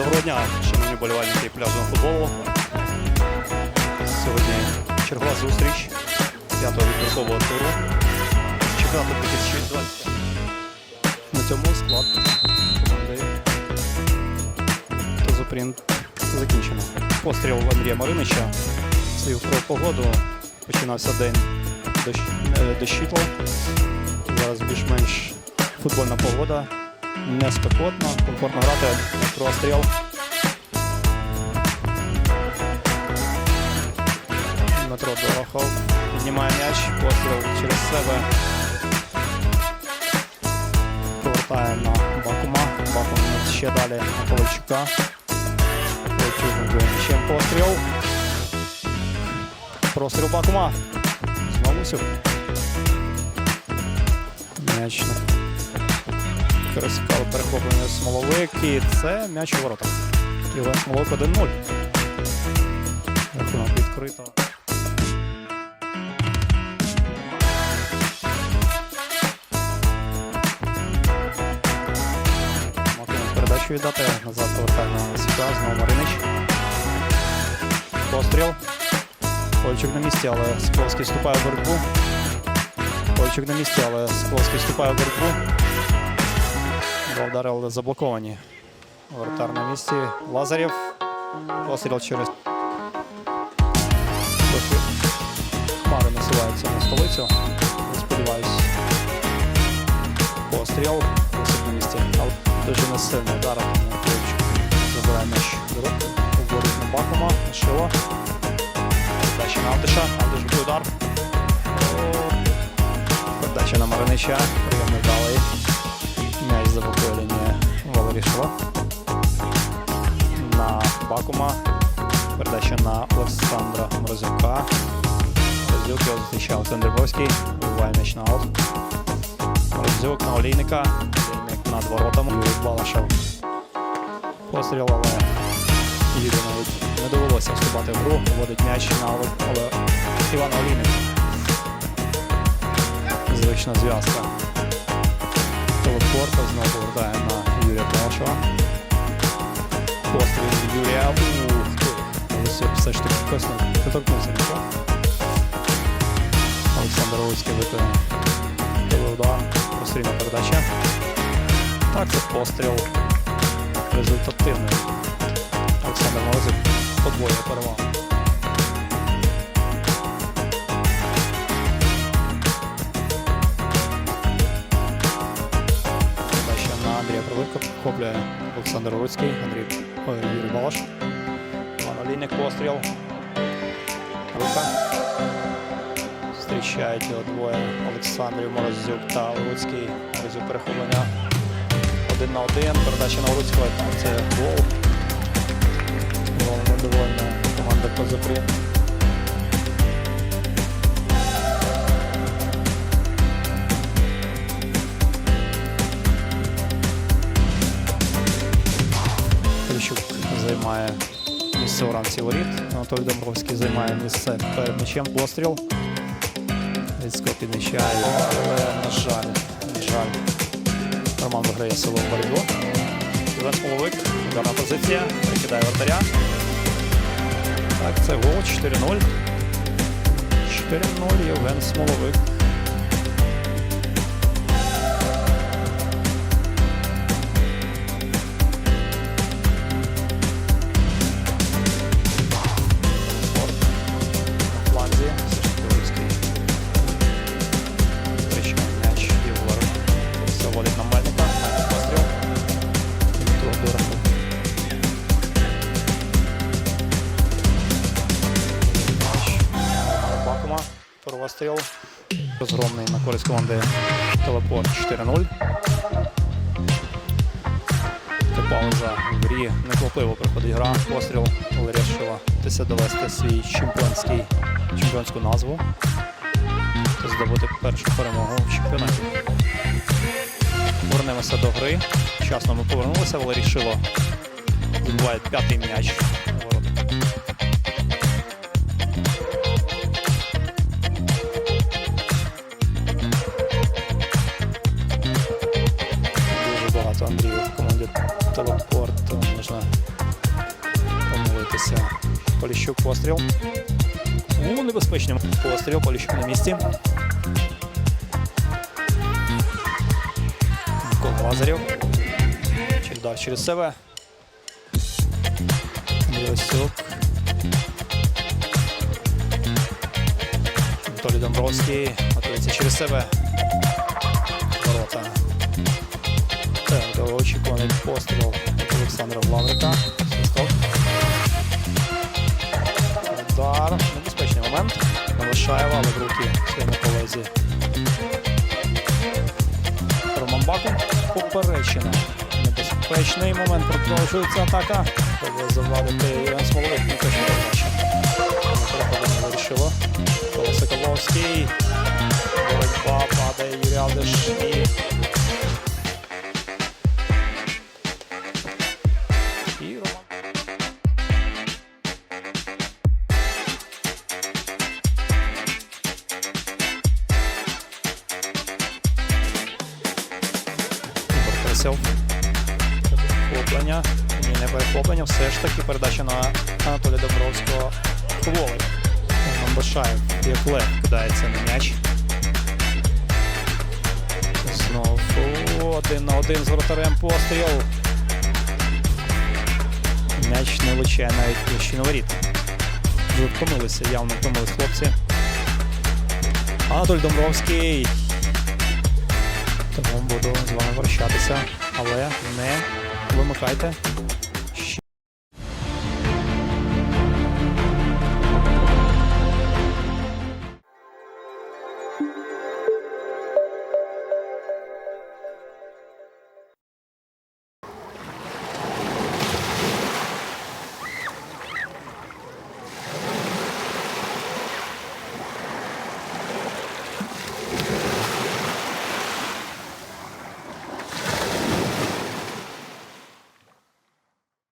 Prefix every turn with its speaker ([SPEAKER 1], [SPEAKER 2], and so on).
[SPEAKER 1] Доброго дня, шановні болівальники пляжного футболу. Сьогодні чергова зустріч п'ятого відбіркового туру чемпіонату 2020. На цьому склад команди Тозопринт закінчено. Постріл Андрія Маринича. Слів про погоду. Починався день дощ, е, дощитло. Зараз більш-менш футбольна погода. Не спекотно, комфортно грати. Простріл. Дмитро Дорохов піднімає м'яч, постріл через себе. Повертає на Бакума. Бакум ще далі на Ковальчука. Ковальчук накриє м'ячем постріл. Простріл Бакума. Знову сюди. М'яч на Красикало перехоплення Смоловик. І це м'яч у воротах. Іван Смоловик 1-0. Рахунок відкрито. Можна передачу віддати. Назад повертає на. Знову Маринич. Постріл. Польчук на місці, але Соколовський вступає в боротьбу. Польчук на місці, але Соколовський вступає в боротьбу. Два удари, заблоковані. Воротар на місці. Лазарєв. Постріл через. Трохи Хмари насуваються на столицю. Сподіваюсь. Постріл. Досить на місці. Але дуже не сильний удар. Забирає м'яч до рук. Вводить на Бакума. Шило. Передача на. Антиш буде удар. Передача на Маринича. Валерій На Бакума. Передача на Олександра Морозюка. Морозюк його зустрічає Олександр Бровський. Вибиває м'яч на аут. Морозюк на Олійника. Олійник над воротами. Балашев. Постріл, але Юрію навіть не довелося вступати в гру. Вводить м'яч на Івана Олійника. Звична зв'язка. Телепорта знову повертає на Юрія Балашева. Постріл Юрія. Ух все ж таки косно доторкнувся нічого. Олександр Олицький виконує удар. Прострільна передача. Так, це постріл результативний. Олександр Морозик подвоює перевагу. На Андрія Олександр Руцький, Андрій ой, Юрій Балаш. Іван постріл. Рука. Зустрічають його двоє Олександрів Морозюк та Руцький. Морозюк перехоплення один на один. Передача на Руцького. Це гол. Гол недовольна команда Козапрі. Поліщук займає місце у рамці воріт. Анатолій Домбровський займає місце перед м'ячем. Постріл. Відскок підмічає, але на жаль, на жаль. Роман виграє в боротьбу. Іван Смоловик, ударна позиція, перекидає вратаря. Так, це гол 4-0. 4-0 Євген Смоловик. Первостріл. Розгромний на користь команди Телепорт 4-0. Це пауза в грі. Неквапливо проходить гра. Постріл Валерія Шила. Тися довести свій чемпіонський, чемпіонську назву. Та здобути першу перемогу в чемпіонаті. Повернемося до гри. Вчасно ми повернулися. Валерій Шило забиває п'ятий м'яч. Вмикатися. Поліщук постріл. У небезпечному постріл. Поліщук на місці. Микола Лазарів. Чердар через себе. Білосюк. Анатолій Домбровський готується через себе. Ворота. Так, довгоочікуваний постріл від Олександра Лаврика. Свисток. Момент. Малишаєва, але в руки своєму колезі. Роман Бакун. Поперечина. Небезпечний момент. Продовжується атака. Треба завадити Іван Смоловик. Не передача. Переходимо вирішило. Микола Соколовський. Боротьба падає Юрій Алдиш І Пересел. Перехоплення. Ні, не перехоплення. Все ж таки передача на Анатолія Добровського. Хволий. Мамбашаєв, як лев, кидається на м'яч. Знову один на один з воротарем постріл. М'яч не влучає навіть площину воріт. Втомилися, явно втомились хлопці. Анатолій Домбровський. Тому буду з вами прощатися, але не вимикайте.